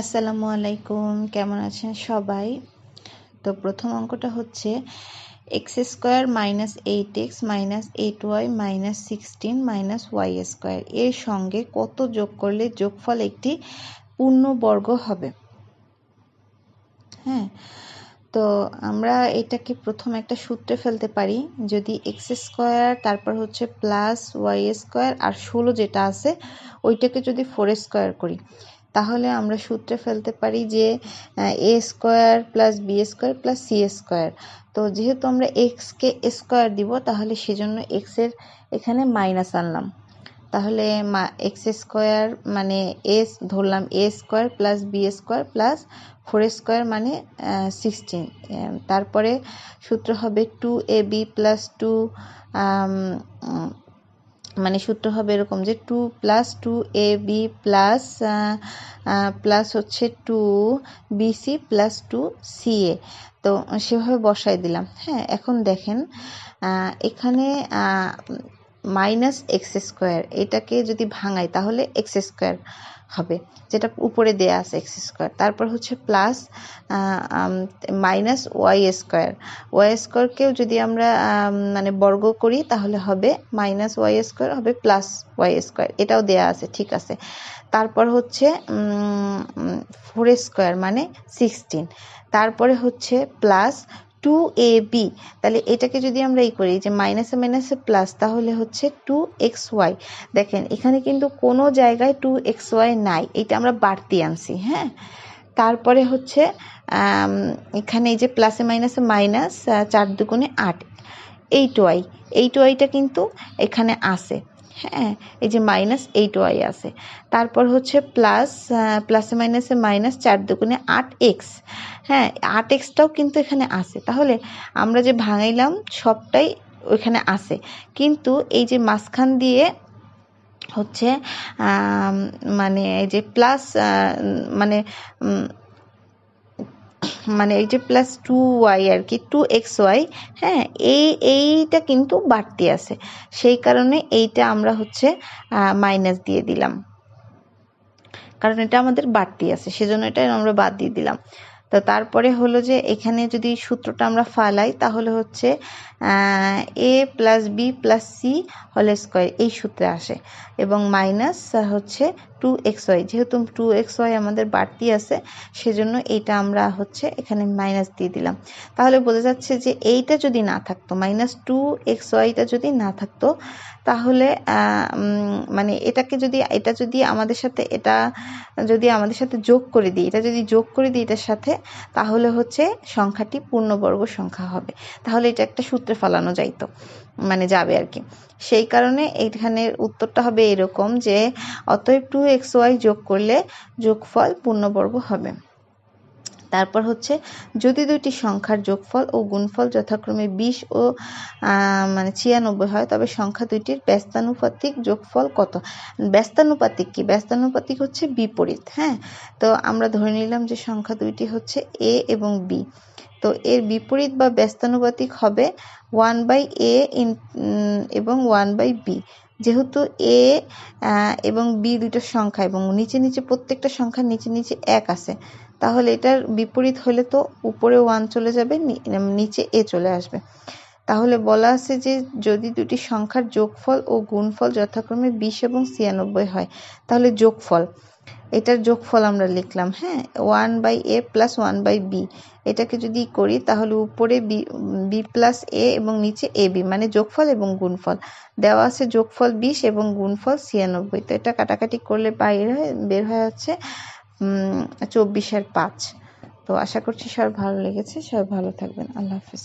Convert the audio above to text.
আসসালামু আলাইকুম, কেমন আছেন সবাই? তো প্রথম অঙ্কটা হচ্ছে X square minus eight X minus eight Y minus sixteen minus Y square এর সঙ্গে কত যোগ করলে যোগফল একটি পূর্ণবর্গ হবে? হ্যাঁ তো আমরা এটাকে প্রথম একটা সূত্রে ফেলতে পারি। যদি এক্স স্কোয়ার তারপর হচ্ছে প্লাস ওয়াই স্কোয়ার আর ষোলো যেটা আছে, ওইটাকে যদি ফোর স্কোয়ার করি তাহলে আমরা সূত্রে ফেলতে পারি যে A square plus B square plus C square তো যেহেতু আমরা এক্সকে স্কোয়ার দিব, তাহলে সেজন্য এক্সের এখানে মাইনাস আনলাম। তাহলে এক্স স্কোয়ার মানে এস ধরলাম A square plus B square plus four square মানে সিক্সটিন তারপরে সূত্র হবে two A B plus two মানে সূত্র হবে এরকম যে two plus two A B plus plus হচ্ছে two BC plus two C A তো সেভাবে বসাই দিলাম। হ্যাঁ এখন দেখেন এখানে মাইনাস এক্স স্কোয়ার এটাকে যদি ভাঙাই তাহলে এক্স স্কোয়ার হবে, যেটা উপরে দেয়া আছে এক্স স্কোয়ার তারপর হচ্ছে plus minus Y square Y স্কোয়ারকেও যদি আমরা মানে বর্গ করি তাহলে হবে মাইনাস ওয়াই স্কোয়ার হবে প্লাস ওয়াই স্কোয়ার এটাও দেয়া আছে, ঠিক আছে। তারপর হচ্ছে ফোর স্কোয়ার মানে সিক্সটিন তারপরে হচ্ছে প্লাস টু এ বি তাহলে এটাকে যদি আমরা এই করি, যে মাইনাসে মাইনাসে প্লাস তাহলে হচ্ছে টু এক্স ওয়াই দেখেন, এখানে কিন্তু কোনো জায়গায় টু এক্স ওয়াই নাই এটা আমরা বাড়তি আনছি হ্যাঁ? তারপরে হচ্ছে এখানে এই যে প্লাসে মাইনাসে মাইনাস চার দুগুণে আট এইট ওয়াই এইট ওয়াইটা কিন্তু এখানে আসে হ্যাঁ এই যে মাইনাস এইট ওয়াই আছে। তারপর হচ্ছে প্লাস প্লাসে মাইনাসে মাইনাস চার দুগুণে আট এক্স হ্যাঁ আট এক্সটাও কিন্তু এখানে আছে। তাহলে আমরা যে ভাঙাইলাম সবটাই ওইখানে আছে। কিন্তু এই যে মাঝখান দিয়ে হচ্ছে মানে এই যে প্লাস মানে মানে এই যে প্লাস টু ওয়াই আর কি টু এক্স ওয়াই হ্যাঁ এই, এইটা কিন্তু বাড়তি আছে। সেই কারণে এইটা আমরা হচ্ছে মাইনাস দিয়ে দিলাম। কারণ এটা আমাদের বাড়তি আছে, সেজন্য এটা আমরা বাদ দিয়ে দিলাম। তো তারপরে হলো যে এখানে যদি সূত্রটা আমরা ফালাই, তাহলে হচ্ছে A plus B plus C হল স্কোয়ার এই সূত্রে আসে। এবং মাইনাস হচ্ছে টু এক্স ওয়াই যেহেতু টু এক্স ওয়াই আমাদের বাড়তি আছে, সেজন্য এইটা আমরা হচ্ছে এখানে মাইনাস দিয়ে দিলাম। তাহলে বোঝা যাচ্ছে যে এইটা যদি না থাকতো মাইনাস টু এক্স ওয়াইটা যদি না থাকতো, তাহলে মানে এটাকে যদি, এটা যদি আমাদের সাথে, এটা যদি আমাদের সাথে যোগ করে দিই, এটা যদি যোগ করে দিই এটার সাথে, তাহলে হচ্ছে সংখ্যাটি পূর্ণবর্গ সংখ্যা হবে। তাহলে এটা একটা সূত্রে ফেলানো যাইতো। মানে যাবে আর কি। সেই কারণে এইখানের উত্তরটা হবে এরকম যে, অতএব টু এক্স ওয়াই যোগ করলে যোগফল পূর্ণবর্গ হবে। তারপর হচ্ছে, যদি দুইটি সংখ্যার যোগফল ও গুণফল যথাক্রমে বিশ ও মানে ছিয়ানব্বই হয়, তবে সংখ্যা দুইটির ব্যস্তানুপাতিক যোগফল কত? ব্যস্তানুপাতিক কি? ব্যস্তানুপাতিক হচ্ছে বিপরীত হ্যাঁ? তো আমরা ধরে নিলাম যে সংখ্যা দুইটি হচ্ছে এ এবং বি তো এর বিপরীত বা ব্যস্তানুপাতিক হবে ওয়ান বাই এ এবং ওয়ান বাই বি যেহেতু এ এবং বি দুটো সংখ্যা এবং নিচে নিচে প্রত্যেকটা সংখ্যার নিচে নিচে এক আছে, তাহলে এটার বিপরীত হলে তো উপরে ওয়ান চলে যাবে নিচে এ চলে আসবে। তাহলে বলা আছে যে যদি দুটি সংখ্যার যোগফল ও গুণফল যথাক্রমে বিশ এবং ছিয়ানব্বই হয়, তাহলে যোগফল। এটার যোগফল আমরা লিখলাম হ্যাঁ one by A plus one by B এটাকে যদি করি তাহলে উপরে বি বি প্লাস এ এবং নিচে এ বি মানে যোগফল এবং গুণফল। দেওয়া আছে যোগফল বিশ এবং গুণফল ছিয়ানব্বই। তো এটা কাটাকাটি করলে বাইরে বের হয়ে যাচ্ছে চব্বিশের পাঁচ। তো আশা করছি সবার ভালো লেগেছে। সবাই ভালো থাকবেন। আল্লাহ হাফিজ।